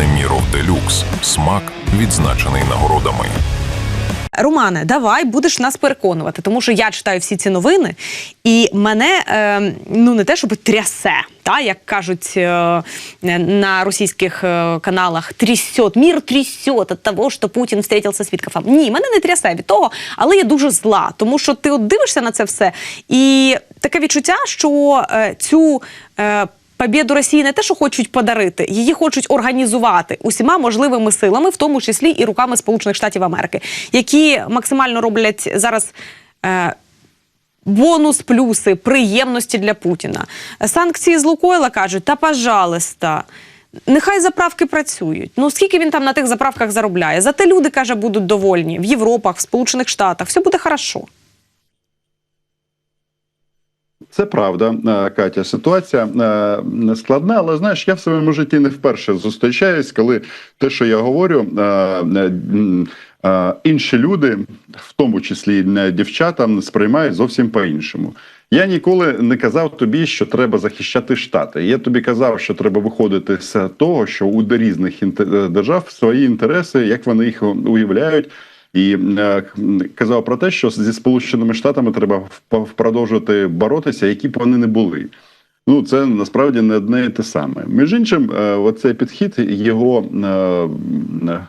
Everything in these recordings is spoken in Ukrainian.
Неміров Делюкс. Смак відзначений нагородами. Романе, давай будеш нас переконувати, тому що я читаю всі ці новини, і мене е, ну не те, щоб трясе, та як кажуть е, на російських е, каналах, трясет, мір трясет від того, що Путін встретився з Віткафом. Ні, мене не трясе від того, але я дуже зла, тому що ти от дивишся на це все, і таке відчуття, що е, цю. Е, Побєду Росії не те, що хочуть подарити, її хочуть організувати усіма можливими силами, в тому числі і руками Сполучених Штатів Америки, які максимально роблять зараз. Е, Бонус, плюси, приємності для Путіна. Санкції з Лукойла кажуть, та пожалуйста, нехай заправки працюють. Ну скільки він там на тих заправках заробляє? Зате люди, каже, будуть довольні в Європах, в Сполучених Штатах. Все буде хорошо. Це правда, е, Катя. Ситуація е, складна, але знаєш, я в своєму житті не вперше зустрічаюсь, коли те, що я говорю, е, інші люди, в тому числі не дівчата, сприймають зовсім по-іншому. Я ніколи не казав тобі, що треба захищати штати. Я тобі казав, що треба виходити з того, що у різних держав свої інтереси, як вони їх уявляють. І е, казав про те, що зі сполученими штатами треба продовжувати боротися, які б вони не були. Ну це насправді не одне і те саме. Між іншим, е, оцей підхід його е,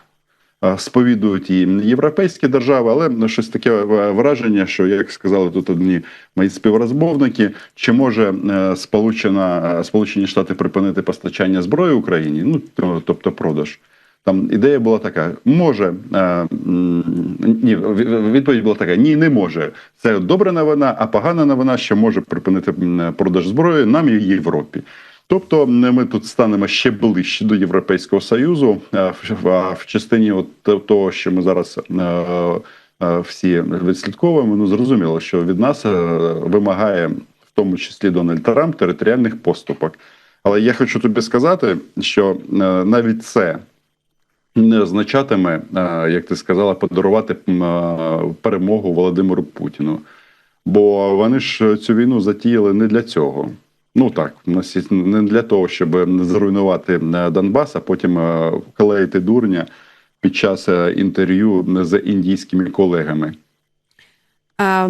сповідують і європейські держави, але щось таке враження, що як сказали тут одні мої співрозмовники, чи може Сполучена Сполучені Штати припинити постачання зброї Україні? Ну тобто продаж. Там ідея була така: може е, ні, відповідь була така: ні, не може. Це добра новина, а погана новина, що може припинити продаж зброї нам і Європі. Тобто ми тут станемо ще ближче до Європейського Союзу е, в, частині от того, що ми зараз е, е, всі відслідковуємо. Ну зрозуміло, що від нас вимагає в тому числі Дональд Трамп територіальних поступок. Але я хочу тобі сказати, що навіть це не означатиме, е, як ти сказала, подарувати е, перемогу Володимиру Путіну. Бо вони ж цю війну затіяли не для цього. Ну так, не для того, щоб зруйнувати е, Донбас, а потім клеїти дурня під час інтерв'ю з індійськими колегами. Е,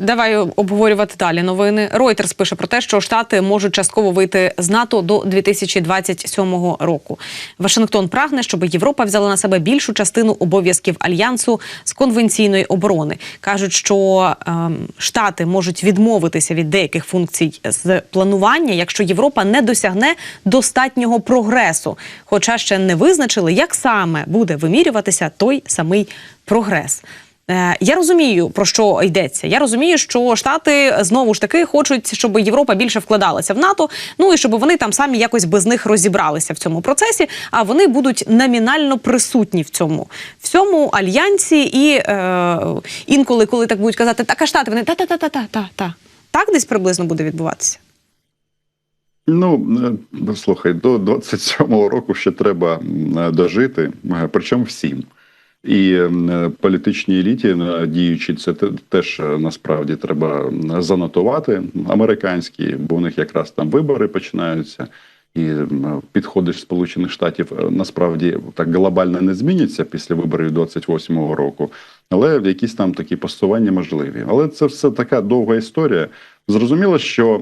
Давай обговорювати далі новини. Reuters пише про те, що штати можуть частково вийти з НАТО до 2027 року. Вашингтон прагне, щоб Європа взяла на себе більшу частину обов'язків альянсу з конвенційної оборони. кажуть, що ем, штати можуть відмовитися від деяких функцій з планування, якщо Європа не досягне достатнього прогресу, хоча ще не визначили, як саме буде вимірюватися той самий прогрес. Е, Я розумію, про що йдеться. Я розумію, що Штати знову ж таки хочуть, щоб Європа більше вкладалася в НАТО. Ну і щоб вони там самі якось без них розібралися в цьому процесі. А вони будуть номінально присутні в цьому в альянсі. І е, інколи, коли так будуть казати, так а штати вони та-та-та-та-та-та. та Так десь приблизно буде відбуватися. Ну е, слухай, до 27-го року ще треба е, дожити, причому всім. І е, політичній еліті е, діючі, це теж е, насправді треба занотувати американські, бо у них якраз там вибори починаються. І підходи Сполучених Штатів насправді так глобально не зміняться після виборів 28-го року, але якісь там такі посування можливі. Але це все така довга історія. Зрозуміло, що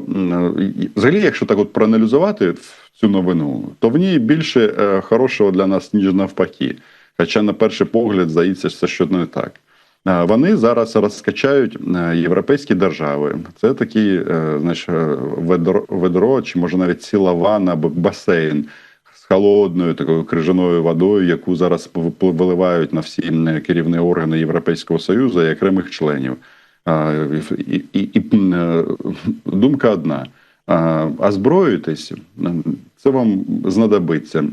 взагалі, якщо так от проаналізувати цю новину, то в ній більше хорошого для нас ніж навпаки. Хоча на перший погляд здається, що це щось не так. Вони зараз розкачають е, європейські держави. Це такий, е, знаєш, е, ведро, ведро чи може навіть ціла або басейн з холодною такою крижаною водою, яку зараз виливають на всі керівні органи Європейського Союзу і окремих членів. І, і, і думка одна: а, це вам знадобиться.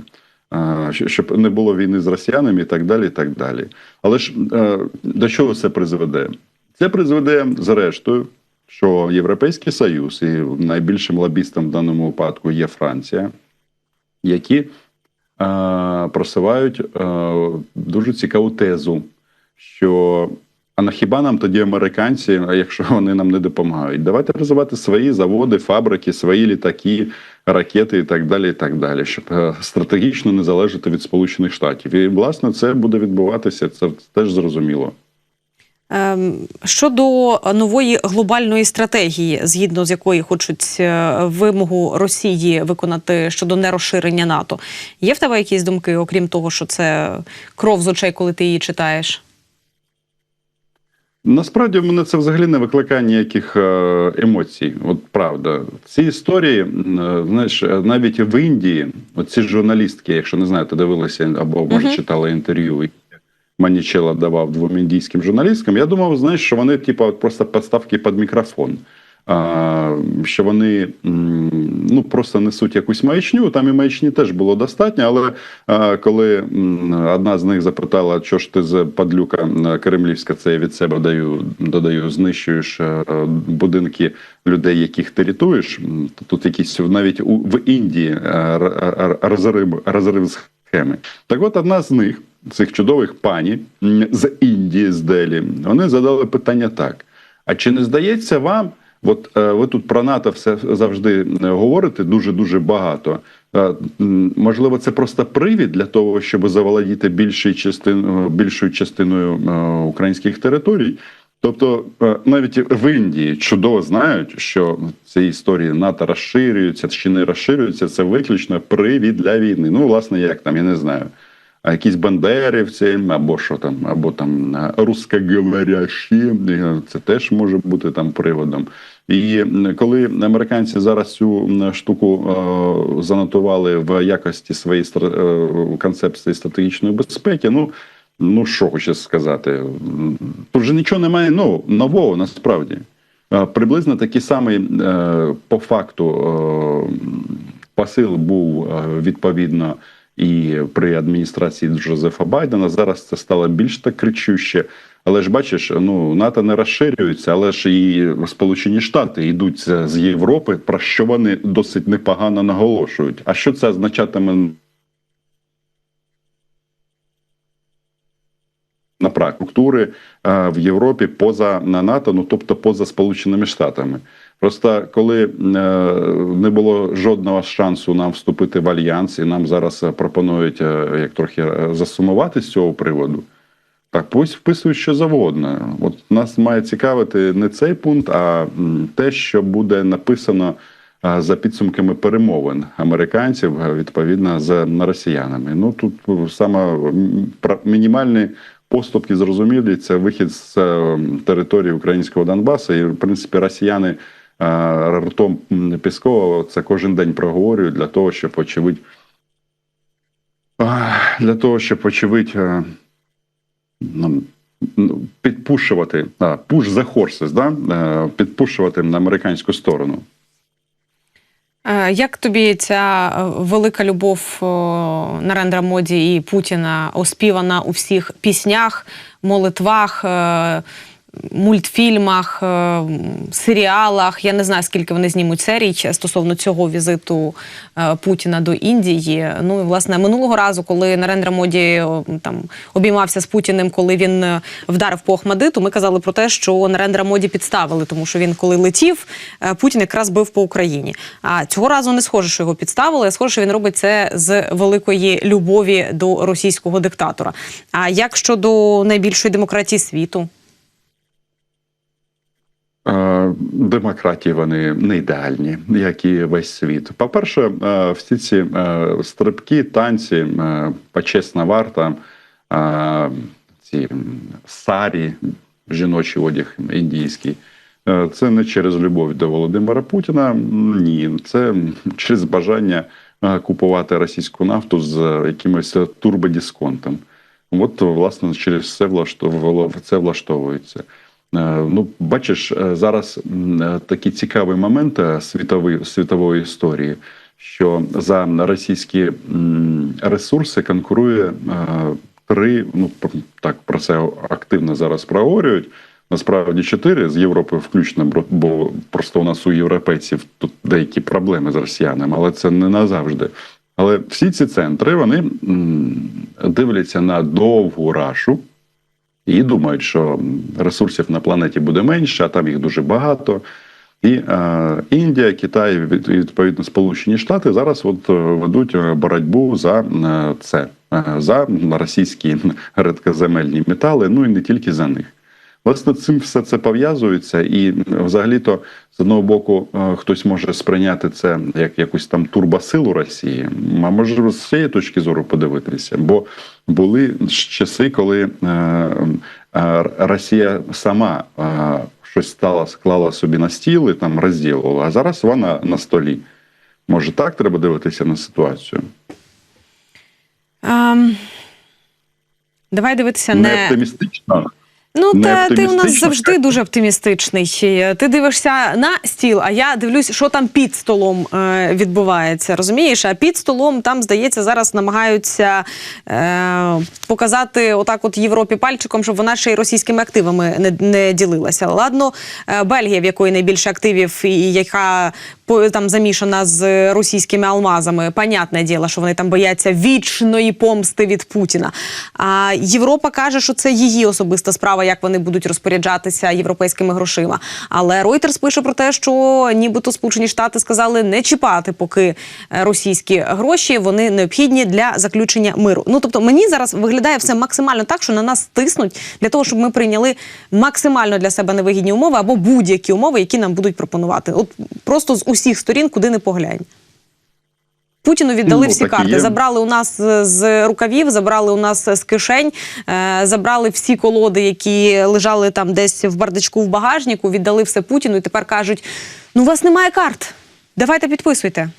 Щоб не було війни з росіянами і так далі. і так далі. Але ж е, до чого це призведе? Це призведе, зрештою, що Європейський Союз і найбільшим лобістом в даному випадку є Франція, які е, просувають е, дуже цікаву тезу, що а на хіба нам тоді американці, якщо вони нам не допомагають? Давайте розвивати свої заводи, фабрики, свої літаки, ракети і так далі, і так далі, щоб е, стратегічно не залежати від Сполучених Штатів. І власне це буде відбуватися. Це теж зрозуміло. Ем, Щодо нової глобальної стратегії, згідно з якої хочуть е, вимогу Росії виконати щодо нерозширення НАТО, є в тебе якісь думки, окрім того, що це кров з очей, коли ти її читаєш? Насправді в мене це взагалі не викликає ніяких е, емоцій. От правда, ці історії, е, знаєш, е, навіть в Індії, оці журналістки, якщо не знаєте, дивилися або може читали інтерв'ю. Манічела давав двом індійським журналісткам. Я думав, знаєш, що вони, типу, просто підставки під мікрофон. Що вони ну просто несуть якусь маячню. Там і маячні теж було достатньо. Але коли одна з них запитала, що ж ти з падлюка кремлівська, це я від себе даю, додаю, знищуєш е, будинки людей, яких ти рятуєш. Тут якісь навіть в Індії е, розрив, розрив схеми. Так, от одна з них, цих чудових пані з Індії, з Делі, вони задали питання так: а чи не здається вам? От е, ви тут про НАТО все завжди е, говорите дуже дуже багато. Е, можливо, це просто привід для того, щоб заволодіти більшою частиною більшою частиною українських територій. Тобто навіть в Індії чудово знають, що ці історії НАТО розширюються чи не розширюються. Це виключно привід для війни. Ну, власне, як там, я не знаю. А якісь бандерівці, або що там, або там русскоговорящі, е, це теж може бути там приводом. І коли американці зараз цю штуку е, занотували в якості своєї е, концепції стратегічної безпеки, ну ну що хочу сказати, тут вже нічого немає ну, нового насправді. Е, Приблизно такий самий по факту посил був відповідно і при адміністрації Джозефа Байдена. Зараз це стало більш так кричуще. Але ж бачиш, ну НАТО не розширюється, але ж і Сполучені Штати йдуть з Європи, про що вони досить непогано наголошують. А що це означатиме на структури е, в Європі поза на НАТО, ну тобто поза Сполученими Штатами. Просто коли е, не було жодного шансу нам вступити в альянс, і нам зараз е, пропонують як трохи засумувати з цього приводу. Так, пусть вписують що завгодно. От нас має цікавити не цей пункт, а те, що буде написано за підсумками перемовин американців відповідно з росіянами. Ну тут е, саме мінімальні поступки зрозумілі. Це вихід з е, території українського Донбасу. І в принципі росіяни ртом Піскова це кожен день проговорюють для того, щоб очевидь. Для того, щоб очевидь е, підпушувати пуш за хорсес, да? е, підпушувати на американську сторону. Е, Як тобі ця е, велика любов Нарендра Моді і Путіна оспівана у всіх піснях, молитвах, мультфільмах, е, серіалах? Я не знаю, скільки вони знімуть серій стосовно цього візиту е, Путіна до Індії. Ну і власне минулого разу, коли Нарендра Моді там обіймався з Путіним, коли він е, вдарив по Ахмадиту, ми казали про те, що Нарендра Моді підставили, тому що він коли летів, е, Путін якраз бив по Україні. А цього разу не схоже, що його підставили. Схоже, що він робить це з великої любові до російського диктатора. А як щодо найбільшої демократії світу? Демократії вони не ідеальні, як і весь світ. По-перше, е, всі ці стрибки, танці, почесна варта, ці сарі, жіночий одяг індійський. Це не через любов до Володимира Путіна. Ні, це через бажання купувати російську нафту з якимось турбодисконтом. От, власне, через це влаштовується. Е, Ну, бачиш, е, зараз е, такий цікавий момент світової, світової історії, що за російські ресурси конкурує три, ну так про це активно зараз проговорюють. Насправді чотири з Європи включно, бо просто у нас у європейців тут деякі проблеми з росіянами, але це не назавжди. Але всі ці центри вони дивляться на довгу рашу і думають, що ресурсів на планеті буде менше, а там їх дуже багато. І е, Індія, Китай, від- відповідно Сполучені Штати зараз от е, ведуть е, боротьбу за е, це, за російські редкоземельні метали, ну і не тільки за них. Власне, цим все це пов'язується, і взагалі-то з одного боку е, хтось може сприйняти це як якусь там турбосилу Росії, а може з цієї точки зору подивитися, бо були часи, коли е, е, Росія сама щось стала, склала собі на стіл і там розділила, а зараз вона на столі. Може, так треба дивитися на ситуацію? Ем, давай дивитися Не не. оптимістично. Ну, Не та ти у нас завжди дуже оптимістичний. Ти дивишся на стіл, а я дивлюсь, що там під столом е, відбувається. Розумієш? А під столом там, здається, зараз намагаються е, показати отак, от Європі пальчиком, щоб вона ще й російськими активами не, не ділилася. Ладно, е, Бельгія, в якої найбільше активів, і яка там замішана з російськими алмазами. Понятне діло, що вони там бояться вічної помсти від Путіна. А Європа каже, що це її особиста справа, як вони будуть розпоряджатися європейськими грошима. Але Reuters пише про те, що нібито Сполучені Штати сказали не чіпати, поки е, російські гроші вони необхідні для заключення миру. Ну тобто мені зараз виглядає все максимально так, що на нас тиснуть для того, щоб ми прийняли максимально для себе невигідні умови або будь-які умови, які нам будуть пропонувати. От просто з усіх сторін, куди не поглянь. Путіну віддали Ну, всі карти. є. Забрали у нас е, з рукавів, забрали у нас з кишень, е, забрали всі колоди, які лежали там десь в бардачку в багажнику, віддали все Путіну і тепер кажуть: ну, у вас немає карт. Давайте підписуйте.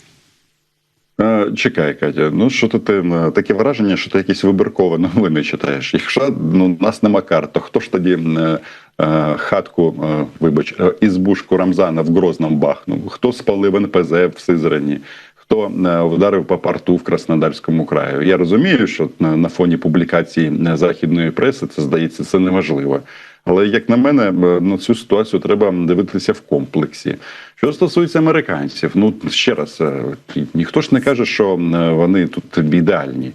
Е, Чекай, Катя. Ну що ти е, таке враження, що ти якісь вибіркові новини читаєш. Якщо ну, у нас нема карт, то хто ж тоді е, е, хатку, е, вибач, е, ізбушку Рамзана в Грозному бахнув? Хто спалив НПЗ в Сизрані? Хто е, вдарив по порту в Краснодарському краю? Я розумію, що на, фоні публікацій е, західної преси це здається це неважливо. Але як на мене, е, на цю ситуацію треба дивитися в комплексі. Що стосується американців, ну ще раз, е, ніхто ж не каже, що е, вони тут ідеальні.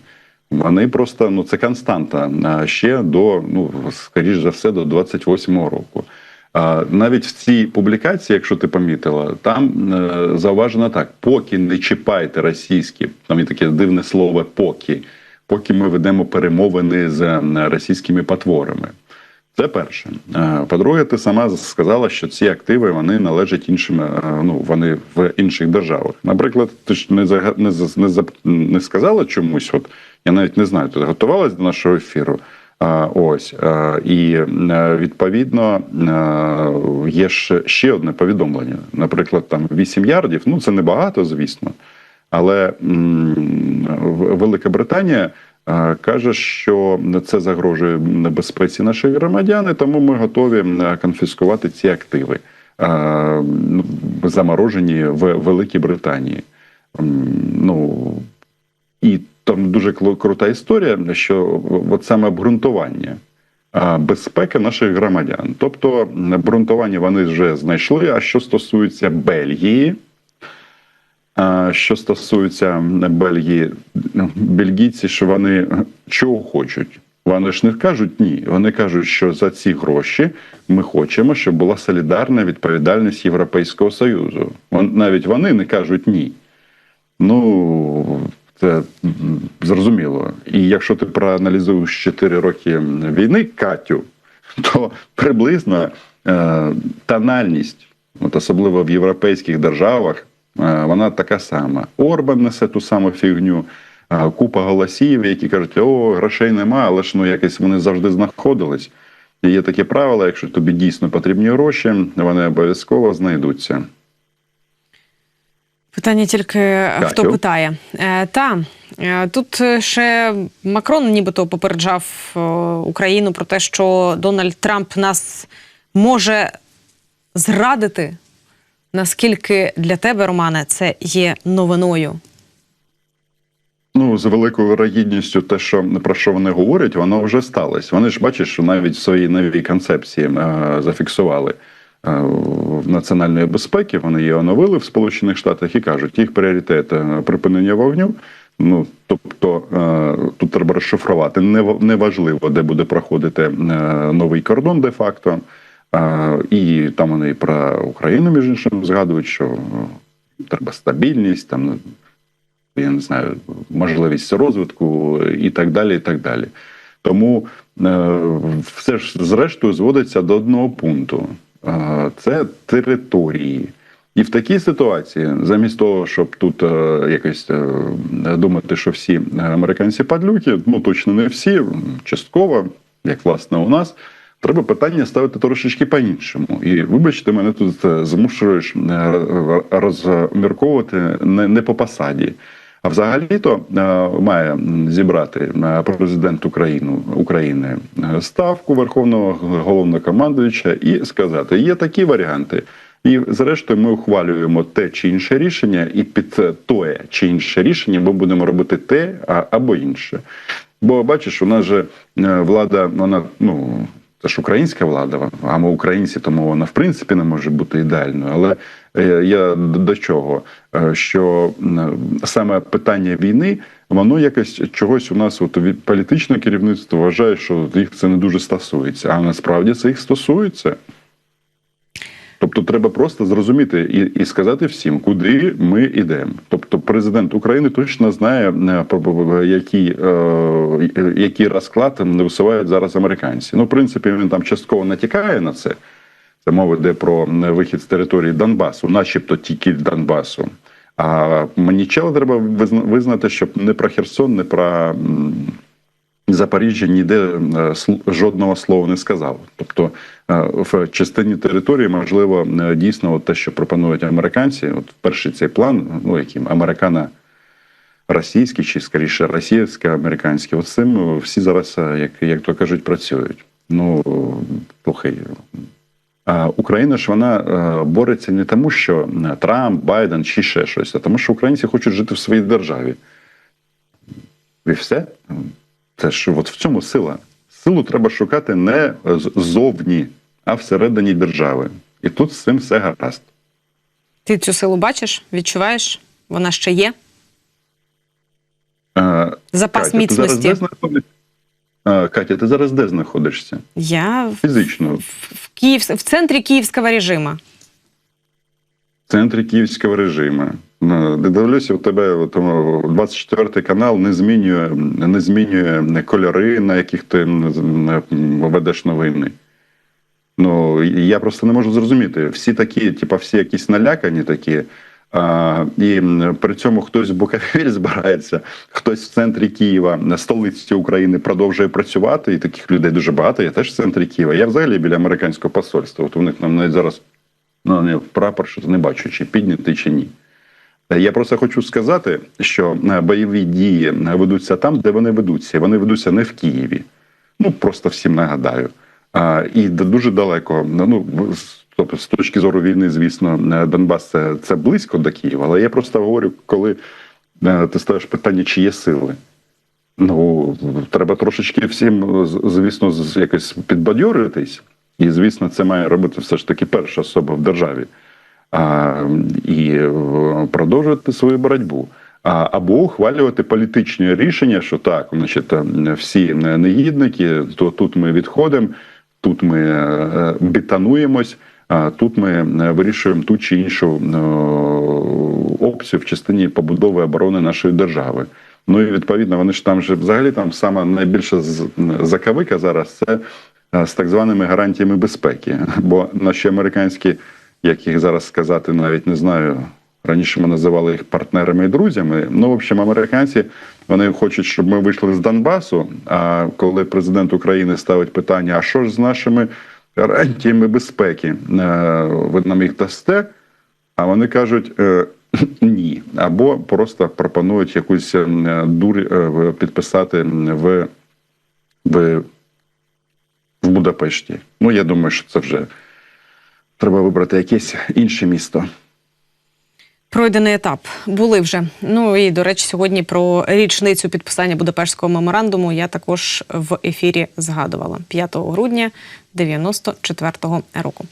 Вони просто ну це константа ще до ну скоріш за все до 28-го року. Навіть в цій публікації, якщо ти помітила, там е, зауважено так: поки не чіпайте російські, там є таке дивне слово поки, поки ми ведемо перемовини з е, російськими потворами. Це перше. По-друге, ти сама сказала, що ці активи вони належать іншим, е, ну вони в інших державах. Наприклад, ти ж не не, не, не сказала чомусь, от я навіть не знаю, ти готувалась до нашого ефіру. Ось і відповідно є ще, одне повідомлення. Наприклад, там 8 ярдів. Ну це небагато, звісно, але Велика Британія каже, що це загрожує небезпеці наших громадян, тому ми готові конфіскувати ці активи, заморожені в Великій Британії. Ну там дуже крута історія, що от саме обґрунтування. Безпеки наших громадян, тобто обґрунтування вони вже знайшли. А що стосується Бельгії, що стосується Бельгії, ну, бельгійці, що вони чого хочуть? Вони ж не кажуть ні. Вони кажуть, що за ці гроші ми хочемо, щоб була солідарна відповідальність Європейського Союзу. Навіть вони не кажуть ні. Ну, це зрозуміло. І якщо ти проаналізуєш 4 роки війни, Катю, то приблизно е, тональність, от особливо в європейських державах, е, вона така сама. Орбан несе ту саму фігню. е, Купа голосів, які кажуть, о, грошей нема, але ж ну якось вони завжди знаходились. І є таке правило, якщо тобі дійсно потрібні гроші, вони обов'язково знайдуться. Питання тільки е, хто питає. Е, та е, тут ще Макрон нібито попереджав е, Україну про те, що Дональд Трамп нас може зрадити. Наскільки для тебе, Романе, це є новиною? Ну, з великою вирогідністю, те, що про що вони говорять, воно вже сталося. Вони ж бачать, що навіть в своїй новій концепції е, зафіксували національної безпеки. Вони її оновили в Сполучених Штатах і кажуть, їх пріоритет е, припинення вогню. Ну тобто е, тут треба розшифрувати. Не неважливо, де буде проходити е, новий кордон, де факто. І там вони про Україну, між іншим, згадують, що е, треба стабільність, там, я не знаю, можливість розвитку і так далі. і так далі. Тому е, все ж зрештою зводиться до одного пункту: Е, це території. І в такій ситуації, замість того, щоб тут е, якось е, думати, що всі американці падлюки, ну точно не всі, частково, як власне у нас, треба питання ставити трошечки по-іншому. І вибачте, мене тут е, змушуєш розмірковувати не по посаді. А взагалі-то е, має зібрати е, президент України, України е, ставку Верховного головнокомандуюча і сказати: є такі варіанти. І зрештою ми ухвалюємо те чи інше рішення, і під те чи інше рішення ми будемо робити те або інше. Бо бачиш, у нас же влада, вона ну. Це ж українська влада, а ми українці, тому вона в принципі не може бути ідеальною. Але я до чого? Е, Що саме питання війни, воно якось чогось у нас, от політичне керівництво вважає, що їх це не дуже стосується. А насправді це їх стосується. Тобто треба просто зрозуміти і, і сказати всім, куди ми йдемо. Тобто, президент України точно знає, е, який, е, який розклад висувають зараз американці. Ну, в принципі, він там частково натякає на це. Це мова йде про вихід з території Донбасу, начебто тільки Донбасу. А мені чого треба визна- визнати, щоб не про Херсон, не про Запоріжжя ніде е, жодного слова не сказав. Тобто е, в частині території, можливо, дійсно от те, що пропонують американці, от перший цей план, ну яким американо російський чи скоріше російсько-американський, от цим всі зараз, е, як, як то кажуть, працюють. Ну слухай. А Україна ж вона е, бореться не тому, що е, Трамп, Байден чи ще щось, а тому, що українці хочуть жити в своїй державі. І все. Це ж от в цьому сила. Силу треба шукати не ззовні, а всередині держави. І тут з цим все гаразд. Ти цю силу бачиш, відчуваєш? Вона ще є. Е, Запас Катя, ти зараз міцності. де знаходишся? Е, Катя, ти зараз де знаходишся? Я Фізично. в, Київ, в центрі київського режиму. В центрі київського режиму. Ну, Дивлюся, у тебе от, о, 24 канал не змінює, не змінює кольори, на яких ти ведеш новини. Ну, я просто не можу зрозуміти. Всі такі, типа, всі якісь налякані такі. І при цьому хтось в Буковель збирається, хтось в центрі Києва, на столиці України, продовжує працювати, і таких людей дуже багато. Я теж в центрі Києва. Я взагалі біля американського посольства. От у них там навіть зараз ну, прапор, що не бачу, чи піднятий, чи ні. Я просто хочу сказати, що е, бойові дії е, ведуться там, де вони ведуться. Вони ведуться не в Києві. Ну просто всім нагадаю. А, і дуже далеко. Ну тобто, з точки зору війни, звісно, е, Донбас це, це близько до Києва. Але я просто говорю, коли е, ти ставиш питання, чи є сили. Ну, треба трошечки всім, звісно, з- якось підбадьоритись. І, звісно, це має робити все ж таки перша особа в державі. А, і е, продовжувати свою боротьбу. А, або ухвалювати політичні рішення, що так, значить, е, всі негідники, то тут ми відходимо, тут ми е, бітануємось, тут ми е, вирішуємо ту чи іншу е, опцію в частині побудови оборони нашої держави. Ну і відповідно, вони ж там же взагалі там саме найбільша з- заковика зараз це е, з так званими гарантіями безпеки. Бо наші американські, як їх зараз сказати, навіть не знаю. Раніше ми називали їх партнерами і друзями. Ну, в общем, американці вони хочуть, щоб ми вийшли з Донбасу. А коли президент України ставить питання: а що ж з нашими гарантіями безпеки? Е, Ви нам їх дасте? А вони кажуть е, ні. Або просто пропонують якусь е, дурь підписати в, в, в Будапешті. Ну, я думаю, що це вже треба вибрати якесь інше місто. Пройдений етап були вже. Ну і до речі, сьогодні про річницю підписання Будапештського меморандуму я також в ефірі згадувала 5 грудня 94-го року.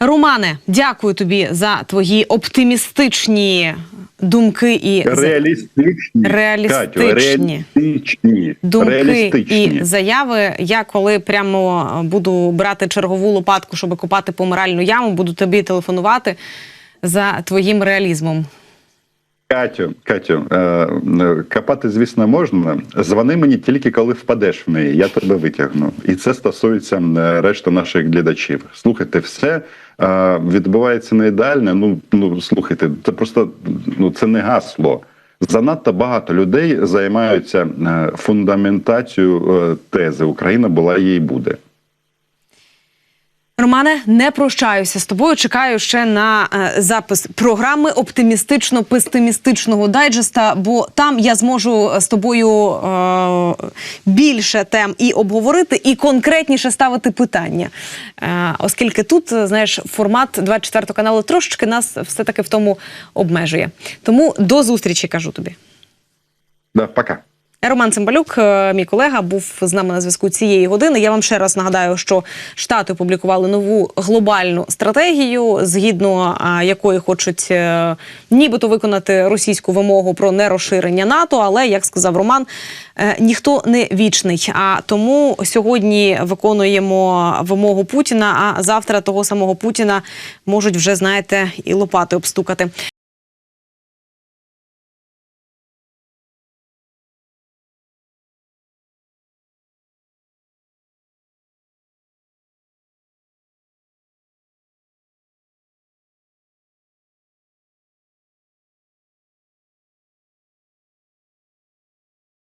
Романе, дякую тобі за твої оптимістичні думки і Реалістичні. Реалістичні. Катю, реалістичні. думки реалістичні. і заяви. Я коли прямо буду брати чергову лопатку, щоб копати помиральну яму, буду тобі телефонувати за твоїм реалізмом. Катю, Катю, е, е, копати, звісно, можна. Звони мені тільки коли впадеш в неї. Я тебе витягну. І це стосується е, решти наших глядачів. Слухайте, все відбувається не ідеально. Ну, ну слухайте, це просто ну це не гасло. Занадто багато людей займаються фундаментацією тези Україна була їй буде. Романе, не прощаюся з тобою. Чекаю ще на е, запис програми оптимістично-песимістичного дайджеста, бо там я зможу з тобою е, більше тем і обговорити, і конкретніше ставити питання. Е, оскільки тут, е, знаєш, формат 24 каналу трошечки нас все таки в тому обмежує. Тому до зустрічі кажу тобі. Да, пока. Роман Цимбалюк, е, мій колега, був з нами на зв'язку цієї години. Я вам ще раз нагадаю, що штати опублікували нову глобальну стратегію, згідно е, якої хочуть е, нібито виконати російську вимогу про нерозширення НАТО. Але як сказав Роман, ніхто не вічний. А тому сьогодні виконуємо вимогу Путіна. А завтра того самого Путіна можуть вже знаєте і лопати обстукати.